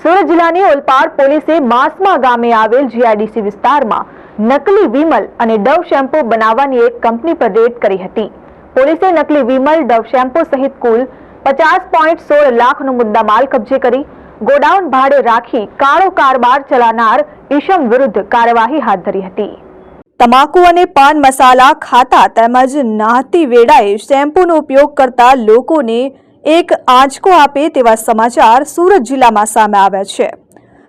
સુરત જિલ્લાની ઓલપાડ પોલીસે માસમા ગામે આવેલ જીઆઈડીસી વિસ્તારમાં નકલી વિમલ અને ડવ શેમ્પૂ બનાવવાની એક કંપની પર રેડ કરી હતી. પોલીસે નકલી વિમલ, ડવ શેમ્પૂ સહિત કુલ પચાસ પોઈન્ટ સોળ લાખનો મુદ્દામાલ કબજે કરી, ગોડાઉન ભાડે રાખી કાળો કારબાર ચલાનાર ઈશમ વિરુદ્ધ કાર્યવાહી હાથ ધરી હતી. તમાકુ અને પાન મસાલા ખાતા તેમજ નાહતી વેળાએ શેમ્પૂનો ઉપયોગ કરતા લોકોને એક આંચકો આપે તેવા સમાચાર સુરત જિલ્લામાં સામે આવ્યા છે.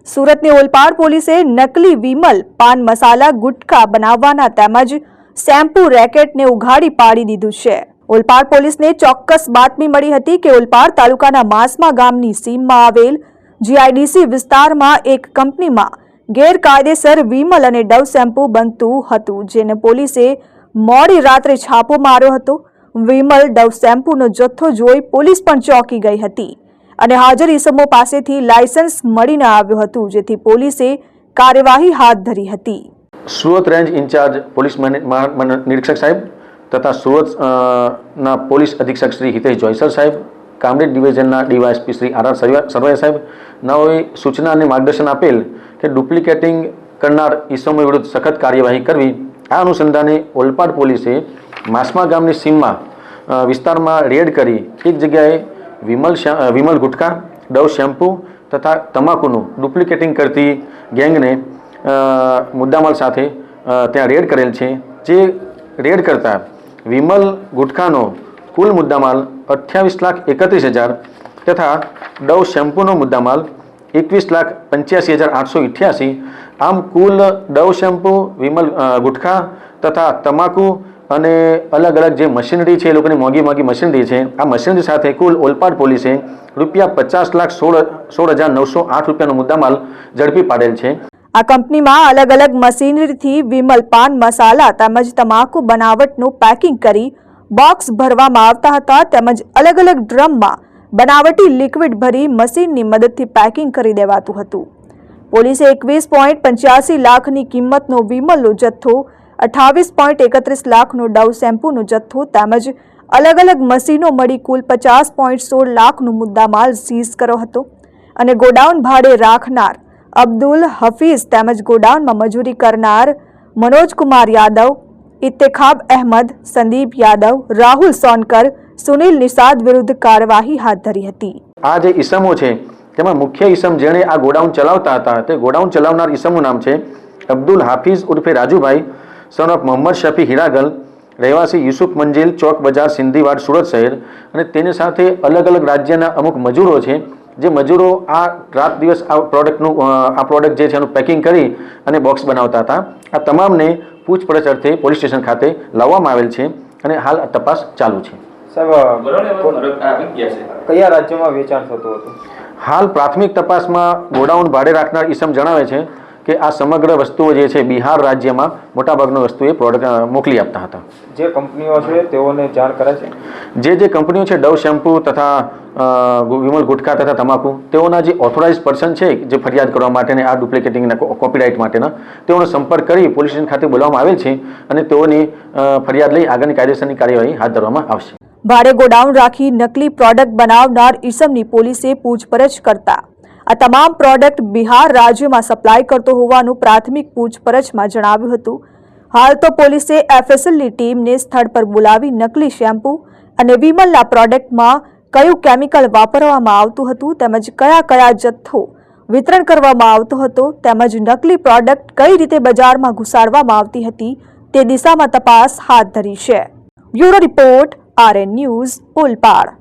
સુરતની ઓલપાડ પોલીસે નકલી વિમલ, પાન મસાલા, ગુટખા બનાવવાના તેમજ શેમ્પૂ, રેકેટને ઉઘાડી પાડી દીધું છે. ઓલપાડ પોલીસને ચોક્કસ બાતમી મળી હતી કે ઓલપાડ તાલુકાના માસમા ગામની સીમમાં આવેલ જીઆઈડીસી વિસ્તારમાં એક કંપનીમાં ગેરકાયદેસર વિમલ અને ડવ શેમ્પૂ બનતું હતું, જેને પોલીસે મોડી રાત્રે છાપો માર્યો હતો. વિમલ ડવ શેમ્પૂનો જથ્થો જોઈ પોલીસ પણ ચોંકી ગઈ હતી અને હાજર ઈસમો પાસેથી લાયસન્સ મળીને આવ્યું હતું, જેથી પોલીસે કાર્યવાહી હાથ ધરી હતી. સુરત રેન્જ ઇન્ચાર્જ પોલીસ નિરીક્ષક સાહેબ તથા સુરત ના પોલીસ અધિક્ષક શ્રી હિતેશ જોઈસર સાહેબ, Kamrej ડિવિઝનના DYSP Shri R R Sarvaiya સાહેબ નવે સૂચના અને માર્ગદર્શન આપેલ કે ડુપ્લિકેટિંગ કરનાર ઈસમો વિરુદ્ધ સખત કાર્યવાહી કરવી, આ અનુસંધાને ઓલપાડ પોલીસે માસમા ગામની સીમમાં વિસ્તારમાં રેડ કરી એક જગ્યાએ વિમલ વિમલ ગુટખા ડવ શેમ્પૂ તથા તમાકુનું ડુપ્લિકેટિંગ કરતી ગેંગને મુદ્દામાલ સાથે ત્યાં રેડ કરેલ છે. જે રેડ કરતા વિમલ ગુટખાનો કુલ મુદ્દામાલ અઠ્યાવીસ લાખ એકત્રીસ હજાર તથા ડવ શેમ્પૂનો મુદ્દામાલ એકવીસ લાખ પંચ્યાસી હજાર આઠસો ઇઠ્યાસી. આમ કુલ ડવ શેમ્પૂ, વિમલ ગુટખા તથા તમાકુ અને અલગ અલગ જે મશીનરી છે એ લોકોની મોંઘી મોંઘી મશીનરી છે. આ મશીનરી સાથે કુલ ઓલપાડ પોલીસે રૂપિયા પચાસ લાખ સોળ સોળ હજાર નવસો આઠ રૂપિયાનો મુદ્દામાલ ઝડપી પાડેલ છે. આ કંપનીમાં અલગ અલગ મશીનરીથી વિમલ પાન મસાલા તેમજ તમાકુ બનાવટનું પેકિંગ કરી બોક્સ ભરવામાં આવતા હતા તેમજ અલગ અલગ ડ્રમમાં બનાવટી લિક્વિડ ભરી મશીનની મદદથી પેકિંગ કરી દેવાતું હતું. પોલીસે એકવીસ પોઈન્ટ પંચ્યાસી લાખની કિંમતનો વિમલનો જથ્થો અઠાવીસ પોઈન્ટ એકત્રીસ લાખનો ડવ શેમ્પૂનો જથ્થો તેમજ અલગ અલગ મશીનો મળી કુલ પચાસ પોઈન્ટ સોળ લાખનો મુદ્દામાલ સીઝ કર્યો હતો. અને ગોડાઉન ભાડે રાખનાર અબ્દુલ હફીઝ તેમજ ગોડાઉનમાં મજૂરી કરનાર મનોજકુમાર યાદવ, ઇત્તેખાબ અહેમદ, સંદીપ યાદવ, રાહુલ સોનકર, સુનિલ નિષાદ વિરુદ્ધ કાર્યવાહી હાથ ધરી હતી. આ જે ઈસમો છે, તેમાં મુખ્ય ઈસમ જેણે આ ગોડાઉન ચલાવતા હતા તે ગોડાઉન ચલાવનાર ઈસમનું નામ છે અબ્દુલ હાફિઝ ઉર્ફે રાજુભાઈ. સન ઓફ મોહમ્મદ શફી હિરાગલ રહેવાસી યુસુફ મંજિલ ચોક બજાર સિંધીવાડ સુરત શહેર અને તેની સાથે અલગ અલગ રાજ્યના અમુક મજૂરો છે જે મજૂરો આ રાત દિવસ આ પ્રોડક્ટનું આ પ્રોડક્ટ જે છે એનું પેકિંગ કરી અને બોક્સ બનાવતા હતા. આ તમામને પૂછપરછ અર્થે પોલીસ સ્ટેશન ખાતે લાવવામાં આવેલ છે અને હાલ આ તપાસ ચાલુ સાહેબ છે? કયા રાજ્યમાં વેચાણ થતું હતું? હાલ પ્રાથમિક તપાસમાં ગોડાઉન ભાડે રાખનાર ઈસમ જણાવે છે કે આ સમગ્ર વસ્તુઓ જે છે બિહાર રાજ્યમાં મોટાભાગની વસ્તુ એ પ્રોડક્ટ મોકલી આપતા હતા. જે કંપનીઓ છે તેઓને જાણ કરે છે? જે જે કંપનીઓ છે ડવ શેમ્પૂ તથા વિમલ ગુટખા તથા તમાકુ તેઓના જે ઓથોરાઇઝ પર્સન છે જે ફરિયાદ કરવા માટે અને આ ડુપ્લિકેટિંગના કોપીરાઇટ માટેના તેઓનો સંપર્ક કરી પોલીસ સ્ટેશન ખાતે બોલાવવામાં આવેલ છે અને તેઓની ફરિયાદ લઈ આગળની કાયદેસરની કાર્યવાહી હાથ ધરવામાં આવશે. ભાડે ગોડાઉન રાખી નકલી પ્રોડક્ટ બનાવનાર ઈસમની પોલીસે પૂછપરછ કરતા આ તમામ પ્રોડક્ટ બિહાર રાજ્યમાં સપ્લાય કરતો હોવાનું પ્રાથમિક પૂછપરછમાં જણાવ્યું હતું. હાલ તો પોલીસે એફએસએલની ટીમને સ્થળ પર બોલાવી નકલી શેમ્પૂ અને વિમલના પ્રોડક્ટમાં કયું કેમિકલ વાપરવામાં આવતું હતું તેમજ કયા કયા જથ્થો વિતરણ કરવામાં આવતો હતો તેમજ નકલી પ્રોડક્ટ કઈ રીતે બજારમાં ઘુસાડવામાં આવતી હતી તે દિશામાં તપાસ હાથ ધરી છે. Bureau report RN news Olpad